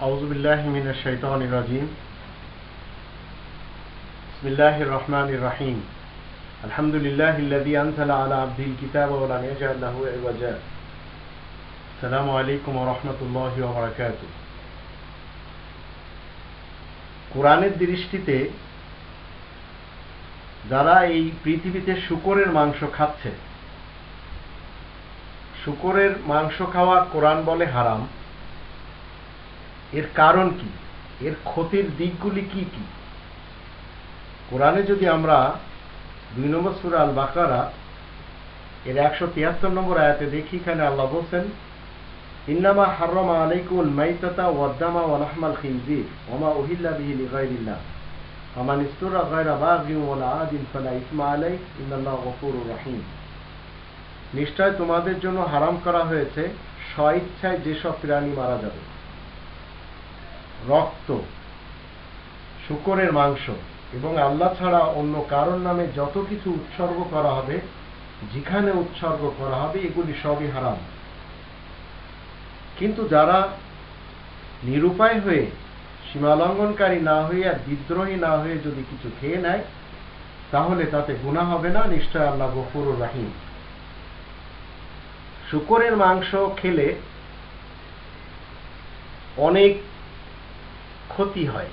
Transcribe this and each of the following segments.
কোরআনের দৃষ্টিতে যারা এই পৃথিবীতে শুকরের মাংস খাচ্ছে শুকরের মাংস খাওয়া কোরআন বলে হারাম। এর কারণ কি? এর ক্ষতির দিকগুলি কি কি? কোরআনে যদি আমরা দুই নম্বর সুরা আল বাকারা এর একশো তিয়াত্তর নম্বর আয়াতে দেখি, এখানে আল্লাহ বলছেন, ইন্নামা হারমা আলাইকুল মাইতাতা ওয়াদ্দামা খিনজির ওমা উহিল্লা বিহি লিগাইরিল্লাহ। গায়রা বাগিন ওয়ালা আদিন ফালা ইসমা ইন্নাল্লাহ গফুরুর নিশ্চয় তোমাদের জন্য হারাম করা হয়েছে স্বইচ্ছায় যেসব প্রাণী মারা যাবে। রক্ত, শুকরের মাংস এবং আল্লাহ ছাড়া অন্য কারণ নামে যত কিছু উৎসর্গ করা হবে, যেখানে উৎসর্গ করা হবে, এগুলি সবই হারাম। কিন্তু যারা নিরুপায় হয়ে সীমালঙ্ঘনকারী না হয়ে আর বিদ্রোহী না হয়ে যদি কিছু খেয়ে নেয়, তাহলে তাতে গুণা হবে না, নিশ্চয় আল্লাহ গফুরুর রাহিম। শুকরের মাংস খেলে অনেক ক্ষতি হয়,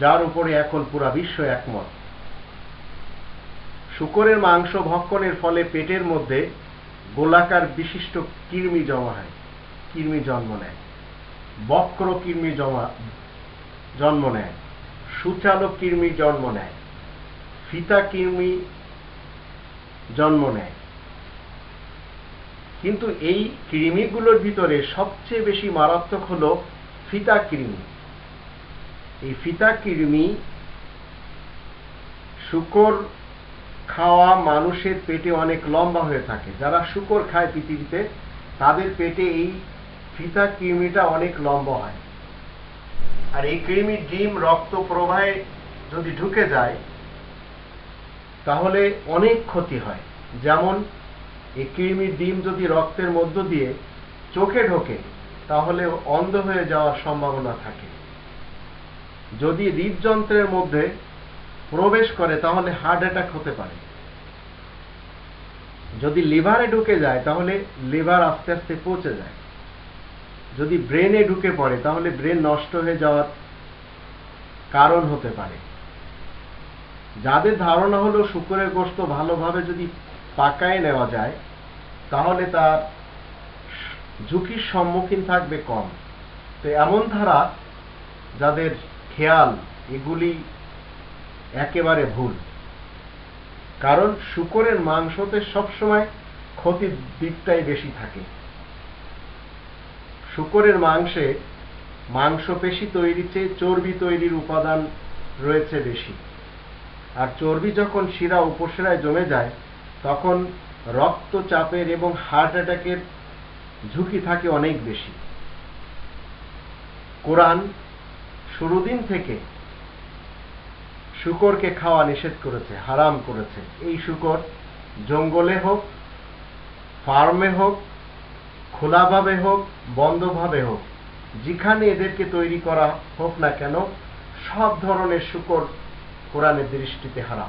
যার উপরে এখন পুরা বিশ্ব একমত। শুকরের মাংস ভক্ষণের ফলে পেটের মধ্যে গোলাকার বিশিষ্ট কৃমি জমা হয়, কৃমি জন্ম নেয়, বক্র কৃমি জমা, জন্ম নেয়, সুচালো কৃমি জন্ম নেয়, ফিতা কৃমি জন্ম নেয়। কিন্তু এই কৃমিগুলোর ভিতরে সবচেয়ে বেশি মারাত্মক হল ফিতা কৃমি। এই ফিতা কৃমি শুকর খাওয়া মানুষের পেটে অনেক লম্বা হয়ে থাকে। যারা শুকর খায় পৃথিবীতে, তাদের পেটে এই ফিতা কৃমিটা অনেক লম্বা হয়। আর এই কৃমির ডিম রক্ত প্রবাহে যদি ঢুকে যায়, তাহলে অনেক ক্ষতি হয়। যেমন, এই কৃমির ডিম যদি রক্তের মধ্য দিয়ে চোখে ঢোকে, তাহলে অন্ধ হয়ে যাওয়ার সম্ভাবনা থাকে। যদি হৃদযন্ত্রের মধ্যে প্রবেশ করে, তাহলে হার্ট অ্যাটাক হতে পারে। যদি লিভারে ঢুকে যায়, তাহলে লিভার আস্তে আস্তে পচে যায়। যদি ব্রেনে ঢুকে পড়ে, তাহলে ব্রেন নষ্ট হয়ে যাওয়ার কারণ হতে পারে। যাদের ধারণা হলো শুকুরের গোস্ত ভালোভাবে যদি পাকায় নেওয়া যায়, তাহলে তার ঝুঁকির সম্মুখীন থাকবে কম। তো এমন ধারা যাদের খেয়াল, এগুলি একেবারে ভুল। কারণ শুকরের মাংসতে সবসময় ক্ষতির দিকটাই বেশি থাকে। শুকরের মাংসে মাংসপেশি তৈরিতে চর্বি তৈরির উপাদান রয়েছে বেশি। আর চর্বি যখন শিরা উপশিরায় জমে যায়, তখন রক্তচাপের এবং হার্ট অ্যাটাকের ঝুঁকি থাকে অনেক বেশি। কোরআন শুরুদিন থেকে শুকরকে খাওয়া নিষেধ করেছে, হারাম করেছে। এই শুকর জঙ্গলে হোক, ফার্মে হোক, খোলাভাবে হোক, বন্ধভাবে হোক, যেখানে এদেরকে তৈরি করা হোক না কেন, সব ধরনের শুকর কোরআনের দৃষ্টিতে হারাম।